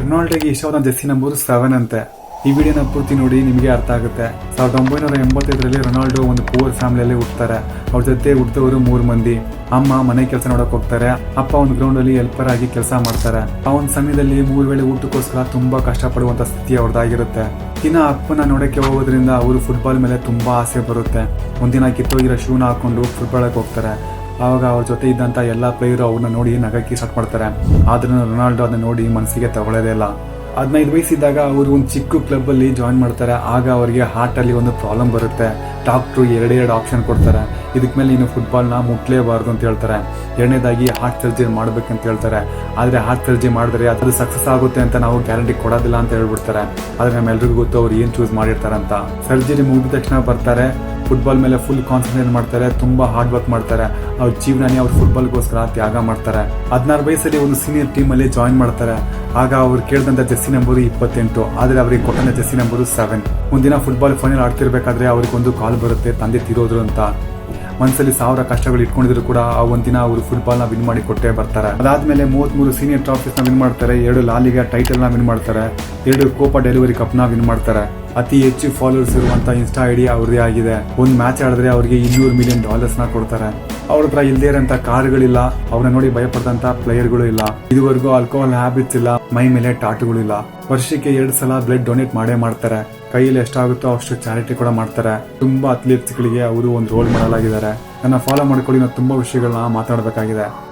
ರೊನಾಲ್ಡೋಗೆ ಇಷ್ಟವಾದ Jessie number seven ಅಂತೆ. ಈ ವಿಡಿಯೋನ ಪೂರ್ತಿ ನೋಡಿ, ನಿಮಗೆ ಅರ್ಥ ಆಗುತ್ತೆ. ಸಾವಿರದ ಒಂಬೈನೂರ ಎಂಬತ್ತೈದರಲ್ಲಿ ರೊನಾಲ್ಡೋ ಒಂದು ಪೂರ್ ಫ್ಯಾಮಿಲಿಯಲ್ಲಿ ಹುಡ್ತಾರೆ ಅವ್ರ ಜೊತೆ ಹುಟ್ಟಿದವರು ಮೂರು ಮಂದಿ. ಅಮ್ಮ ಮನೆ ಕೆಲಸ ನೋಡಕ್ ಹೋಗ್ತಾರೆ. ಅಪ್ಪ ಒಂದು ಗ್ರೌಂಡ್ ಅಲ್ಲಿ ಹೆಲ್ಪರ್ ಆಗಿ ಕೆಲಸ ಮಾಡ್ತಾರೆ. ಆ ಒಂದು ಸಮಯದಲ್ಲಿ ಮೂರು ವೇಳೆ ಊಟಕ್ಕೋಸ್ಕರ ತುಂಬಾ ಕಷ್ಟಪಡುವಂತ ಸ್ಥಿತಿ ಅವ್ರದ್ದಾಗಿರುತ್ತೆ. ದಿನ ಅಪ್ಪನ ನೋಡಕ್ಕೆ ಹೋಗೋದ್ರಿಂದ ಅವರು ಫುಟ್ಬಾಲ್ ಮೇಲೆ ತುಂಬಾ ಆಸೆ ಬರುತ್ತೆ. ಒಂದಿನ ಕಿತ್ತೋಗಿರೋ ಶೂನ ಹಾಕೊಂಡು ಫುಟ್ಬಾಲ್ ಹೋಗ್ತಾರೆ. ಆವಾಗ ಅವ್ರ ಜೊತೆ ಇದ್ದಂತ ಎಲ್ಲಾ ಪ್ಲೇಯರು ಅವ್ರನ್ನ ನೋಡಿ ನಗಕ್ಕೆ ಸ್ಟಾರ್ಟ್ ಮಾಡ್ತಾರೆ. ಆದ್ರೂ ರೊನಾಲ್ಡೋ ಅದನ್ನ ನೋಡಿ ಮನಸ್ಸಿಗೆ ತಗೊಳ್ಳೋದೇ ಇಲ್ಲ. ಹದಿನೈದು ವಯಸ್ಸಿದ್ದಾಗ ಅವರು ಒಂದು ಚಿಕ್ಕ ಕ್ಲಬ್ ಅಲ್ಲಿ ಜಾಯಿನ್ ಮಾಡ್ತಾರೆ. ಆಗ ಅವರಿಗೆ ಹಾರ್ಟ್ ಅಲ್ಲಿ ಒಂದು ಪ್ರಾಬ್ಲಮ್ ಬರುತ್ತೆ. ಡಾಕ್ಟ್ರು ಎರಡೆರಡು ಆಪ್ಷನ್ ಕೊಡ್ತಾರೆ. ಇದಕ್ಕೆ ಮೇಲೆ ನೀನು ಫುಟ್ಬಾಲ್ನ ಮುಟ್ಲೇಬಾರ್ದು ಅಂತ ಹೇಳ್ತಾರೆ. ಎರಡನೇದಾಗಿ ಹಾರ್ಟ್ ಸರ್ಜರಿ ಮಾಡ್ಬೇಕಂತ ಹೇಳ್ತಾರೆ. ಆದ್ರೆ ಹಾರ್ಟ್ ಸರ್ಜರಿ ಮಾಡಿದ್ರೆ ಅದು ಸಕ್ಸಸ್ ಆಗುತ್ತೆ ಅಂತ ನಾವು ಗ್ಯಾರಂಟಿ ಕೊಡೋದಿಲ್ಲ ಅಂತ ಹೇಳ್ಬಿಡ್ತಾರೆ. ಆದ್ರೆ ನಮ್ಮೆಲ್ರಿಗೂ ಗೊತ್ತು ಅವ್ರು ಏನು ಚೂಸ್ ಮಾಡಿರ್ತಾರೆ ಅಂತ. ಸರ್ಜರಿ ಮುಗಿದ ತಕ್ಷಣ ಬರ್ತಾರೆ. ಫುಟ್ಬಾಲ್ ಮೇಲೆ ಫುಲ್ ಕಾನ್ಸಂಟ್ರೇಟ್ ಮಾಡ್ತಾರೆ, ತುಂಬಾ ಹಾರ್ಡ್ ವರ್ಕ್ ಮಾಡ್ತಾರೆ. ಅವ್ರ ಜೀವನನೇ ಅವ್ರ ಫುಟ್ಬಾಲ್ಗೋಸ್ಕರ ತ್ಯಾಗ ಮಾಡ್ತಾರೆ. ಹದಿನಾರು ವಯಸ್ಸಲ್ಲಿ ಒಂದು ಸೀನಿಯರ್ ಟೀಮ್ ಅಲ್ಲಿ ಜಾಯಿನ್ ಮಾಡ್ತಾರೆ. ಆಗ ಅವ್ರು ಕೇಳಿದಂಥ ಜೆಸ್ಸಿ ನಂಬರ್ ಇಪ್ಪತ್ತೆಂಟು. ಆದರೆ ಅವ್ರಿಗೆ ಕೊಟ್ಟಂತ ಜೆಸ್ಸಿ ನಂಬರ್ ಸೆವೆನ್ ಒಂದಿನ ಫುಟ್ಬಾಲ್ ಫೈನಲ್ ಆಡ್ತಿರ್ಬೇಕಾದ್ರೆ ಅವ್ರಿಗೆ ಒಂದು ಕಾಲ್ ಬರುತ್ತೆ, ತಂದೆ ತೀರೋದ್ರು ಅಂತ. ಮನಸ್ಸಲ್ಲಿ ಸಾವಿರ ಕಷ್ಟಗಳು ಇಟ್ಕೊಂಡಿದ್ರು ಕೂಡ ಆ ಒಂದಿನ ಅವರು ಫುಟ್ಬಾಲ್ನ ವಿನ್ ಮಾಡಿ ಕೊಟ್ಟೇ ಬರ್ತಾರೆ. ಅದಾದ್ಮೇಲೆ ಮೂವತ್ಮೂರು ಸೀನಿಯರ್ ಟ್ರಾಫೀಸ್ನ ವಿನ್ ಮಾಡ್ತಾರೆ, ಎರಡು ಲಾಲಿಗೆ ಟೈಟಲ್ನ ವಿನ್ ಮಾಡ್ತಾರೆ, ಎರಡು ಕೋಪಾ ಡೆಲಿವರಿ ಕಪ್ನ ವಿನ್ ಮಾಡ್ತಾರೆ. ಅತಿ ಹೆಚ್ಚು ಫಾಲೋವರ್ಸ್ ಇರುವಂತ ಇನ್ಸ್ಟಾ ಐಡಿ ಅವ್ರದೇ ಆಗಿದೆ. ಒಂದು ಮ್ಯಾಚ್ ಆಡಿದ್ರೆ ಅವ್ರಿಗೆ ಇನ್ನೂರು ಮಿಲಿಯನ್ ಡಾಲರ್ಸ್ನ ಕೊಡ್ತಾರೆ. ಅವ್ರ ಹತ್ರ ಇಲ್ದೇ ಇರೋಂತ ಕಾರ್ಗಳಿಲ್ಲ ಅವ್ರನ್ನ ನೋಡಿ ಭಯಪಟ್ಟಂತ ಪ್ಲೇಯರ್ಗಳು ಇಲ್ಲ. ಇದುವರೆಗೂ ಆಲ್ಕೋಹಾಲ್ ಹ್ಯಾಬಿಟ್ಸ್ ಇಲ್ಲ. ಮೈ ಮೇಲೆ ಟಾಟುಗಳಿಲ್ಲ ವರ್ಷಕ್ಕೆ ಎರಡು ಸಲ ಬ್ಲಡ್ ಡೊನೇಟ್ ಮಾಡೇ ಮಾಡ್ತಾರೆ. ಕೈಯಲ್ಲಿ ಎಷ್ಟಾಗುತ್ತೋ ಅಷ್ಟು ಚಾರಿಟಿ ಕೂಡ ಮಾಡ್ತಾರೆ. ತುಂಬಾ ಅಥ್ಲೀಟ್ಸ್ ಗಳಿಗೆ ಅವರು ಒಂದು ರೋಲ್ ಮಾಡಲಾಗಿದ್ದಾರೆ ನನ್ನ ಫಾಲೋ ಮಾಡ್ಕೊಳ್ಳಿ ನಾವು ತುಂಬಾ ವಿಷಯಗಳನ್ನ ಮಾತಾಡಬೇಕಾಗಿದೆ.